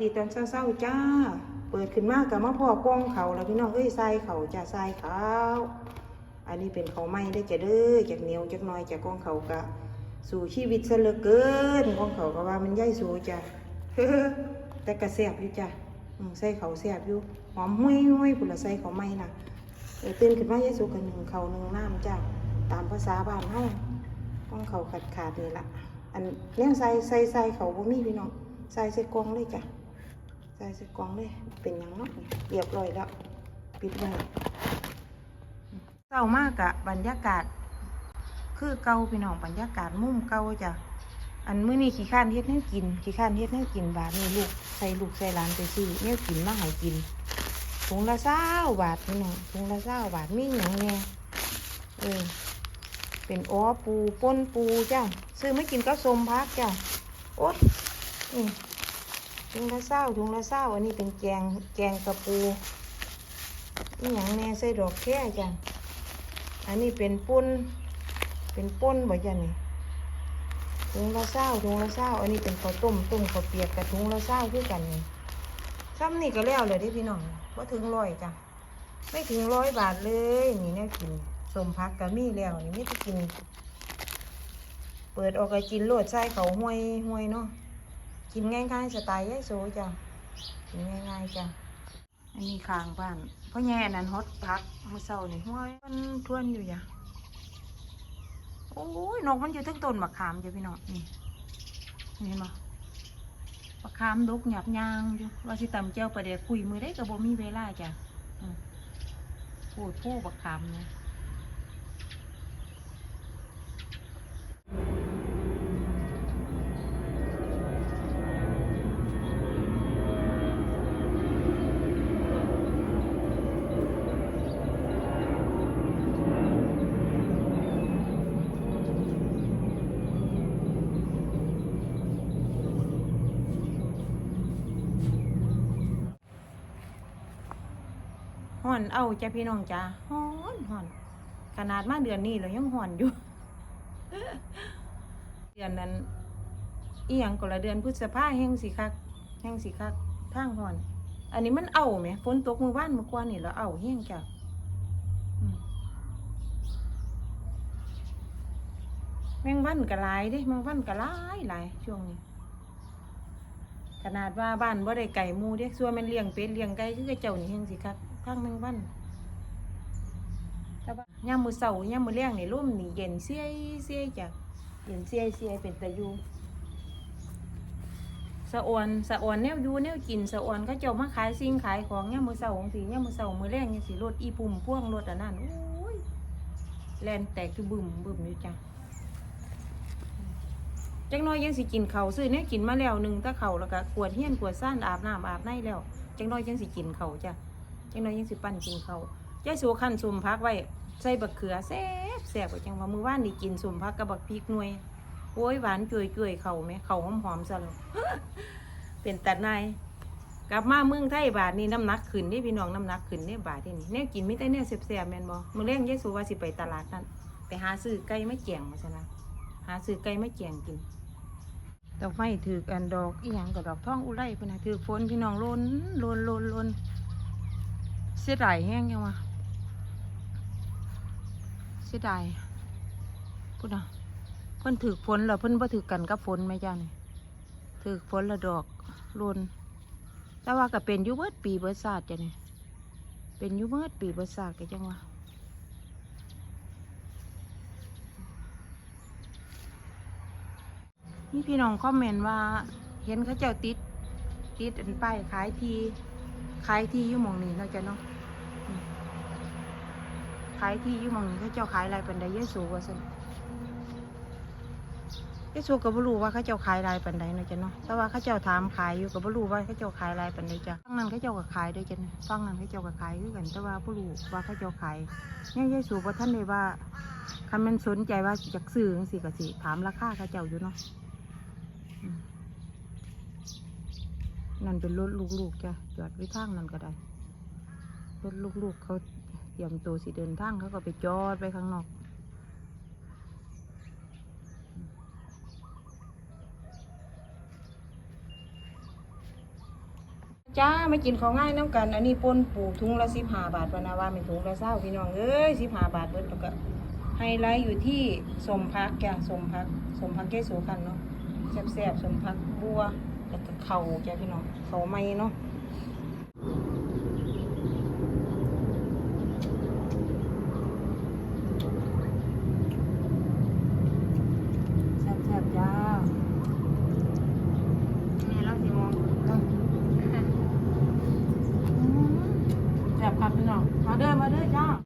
ดีตอนเช้าๆจ้า เปิดขึ้นมากกับมาพ่อกล้องเขาแล้วพี่น้องเอ้ยใส่เขาจะใส่เขาอันนี้เป็นเขาไม้ได้จะเด้อจากเหนียวจากน้อยจากกองเขากะ สู่ชีวิตซะเหลือเกินกองเขาก็ว่ามันย่ายสู่จ้ะแต่กระแสบอยู่จ้ะใส่เขาแสบอยู่หอมห้วยห้วยผุนละใส่เขาไม้น่ะเตื่นขึ้นมาย่ายสู่กันหนึ่งเขาหนึ่งน้ำจ้ะตามภาษาบ้านเฮากองเขาขาดขาดๆนี่ละอันแนวใส่ใส่ใส่เขาบ่มีพี่น้องใส่ใส่กองเลยจ้ะ ใส่ใส่กล่องเลย เป็นยังเนาะเรียบร้อยแล้ว ปิดไว้เศร้ามากอะบรรยากาศ คือเก่าพี่น้องบรรยากาศมุมเก่าจ้ะอันมื้อนี้ขี้ข้านเฮ็ดให้กินขี้ข้านเฮ็ดให้กินบาทนี่ลูกใส่ลูกใส่หลานไปซื้อเนี่ยกินมาให้กินถุงละเศร้าบาทพี่น้องถุงละเศร้าบาทมีหยังแน่เออเป็นอ้อปูป่นปูจ้ะซื้อไม่กินก็สมพักจ้ะโอ๊ยนี่ ถุงละเศร้าถุงละเศร้าอันนี้เป็นแกงแกงกระปูนี่อย่างแน่ใส่ดอกแค่จ้ะอันนี้เป็นปุ้นเป็นปุ้นบ่จ้ะนี่ถุงละเศร้าถุงละเศร้าอันนี้เป็นข้าวต้มต้มข้าวเปียกกับถุงละเศร้าคือกันนี่ซ้ำนี่ก็แล้วเลยเดิพี่น้องว่าถึงร้อยจ้ะไม่ถึงร้อยบาทเลยนี่เนี่ยกินสมพักกับมี่แล้วนี่ไม่ได้กิน เปิดออกก็กินโลดใส่เขาห้วยห้วยเนาะ กินง่ายๆสไตล์ยายโซจ้ะกินง่ายๆจ้ะอันนี้ข้างบ้านเพราะแง่นั้นฮอตพักมือเช้านี่ห้วยมันทวนอยู่จ้ะโอ้ยนกมันอยู่ทั้งต้นมะขามจ้ะพี่น้องนี่นี่เห็นบ่มะขามดกหยับยางอยู่ว่าสิตำเจ้าประเดี๋ยวคุยมือได้ก็บ่มีเวลาจ้ะอืมพูดพูดมะขามเนี่ย ห่อนเอาจ้ะพี่น้องจ้าห่อนห่อน ขนาดมาเดือนนี้เรายังห่อนอยู่ เดือนนั้นอีหยังก็ละเดือนพฤษภาแห้งสิคักแห้งสิคักทางห่อน อันนี้มันเอาไหมฝนตกมื่อวานมือก่อนนี่เราเอาแห้งจ้ะอืมแมงวันก็หลายเด้แมงวันก็หลายหลายช่วงนี้ ขนาดว่าบ้านบ่ได้ไก่มูเด็กส่วนมันเลี้ยงเป็ดเลี้ยงไก่คือกระเจ้านี่แห่งสิคักทางแมงวันแต่ว่ายามมื้อเช้ายามมือแลงนี่มนี่เย็นเสียเสียจ้ะเย็นเสียเสียเป็นตะยูสะอวนสะอวนแนวยูแนวกินสะอวนก็เจ้ามาขายสิ่งขายของยามมือเช้าจังซี่ยามมือเช้ามือแลงจังซี่รถอีปุ่มพ่วงรถอันนั้นโอ้ยแลนแตกคือบึมบึมอยู่จ้ะ จังน้อยยังสิกินเขาวซื้อเนี่ยกินมาแล้วหนึ่งตะเขาวแล้วก็กวดเฮียนกวดซ่านอาบน้ำอาบในแล้วจังน้อยยังสิกินเขาวจ้ะจังน้อยยังสิปั้นกินเขาวยายสูขันสุ่มพักไว้ใส่บักเขือแซ่บแซ่บกว่าจังว่ามือว่านนี่กินสุ่มพักกับบักพริกหน่วยโอ้ยหวานจุยจุยๆเขาไหมเขาหอมหอมๆซะแล้ว เป็นตัดนายกลับมาเมืองไทยบาทนี่น้ำหนักขึ้นนี่พี่น้องน้ำหนักขึ้นนี่บาทที่นี่เนี่ยกินไม่ได้เนี่ยแซ่บๆแมนบ่มื้อแรงยายสูว่าสิไปตลาดนั่นไปหาซื้อไก่ไม่แกงมาซะนะ หาซื้อไก่ไม่แกงกินดอกไม้ถือกันดอกอีหยังกับดอกท่องอุไรเพิ่นน่ะถือฝนพี่น้องล้นล้นล้นล้นเสียดายแห้งยังวะเสียดายพุ่นะเพิ่นถือฝนแล้วเพิ่นบ่ถือกันกับฝนไหมจ้านี่ถือฝนละดอกล้นแต่ว่าก็เป็นยูเบิดปีเบิดศาสตร์จ้ะนี่เป็นยูเบิดปีเบิดศาสตร์ก็จังวะ มีพี่น้องคอมเมนต์ว่า เห็นเขาเจ้าติด ติดอันป้ายขายทีขายที่อยู่หมองนี้เนาะจ้ะเนาะขายที่อยู่หมองนี้เขาเจ้าขายอะไรเป็นไดเยสูว่าซั่นเยสูก็บ่รู้ว่าเขาเจ้าขายอะไรเป็นไดเนาะจ้ะเนาะแต่ว่าเขาเจ้าถามขายอยู่ก็บ่รู้ว่าเขาเจ้าขายอะไรเป็นไดจ้ะฟังนั้นเขาเจ้าก็ขายด้วยจ้ะเนี่ยฟังนั้นเขาเจ้าก็ขายคือกัน แต่ว่าบรู้ว่าเขาเจ้าขายเนี่ยเยสูบ่ทันได้ว่าคันมันสนใจว่าอยากซื้อจังซี่ก็สิถามราคาเขาเจ้าอยู่เนาะ นั่นเป็นรถลูกๆจ้ะจอดไว้ทางนั่นก็ได้รถลูกๆเขาเตรียมตัวสิเดินทางเขาก็ไปจอดไปข้างนอกจ้าไม่กินของง่ายน้ำกัน อันนี้ป้นปลูกถุงละสิบห้าบาทปนาว่าเป็นถุงละเศ้าพี่น้องเอ้ยสิบห้าบาทเบิดแล้วก็ไฮไลท์อยู่ที่สมพักแกสมพักสมพักแกสโสคันเนาะ แซ่บๆสมพักบัวแล้วก็เข่าจ้พี่น้องเข่าไม่เนาะครับพี่น้องมาเด้อมาเด้อจ้า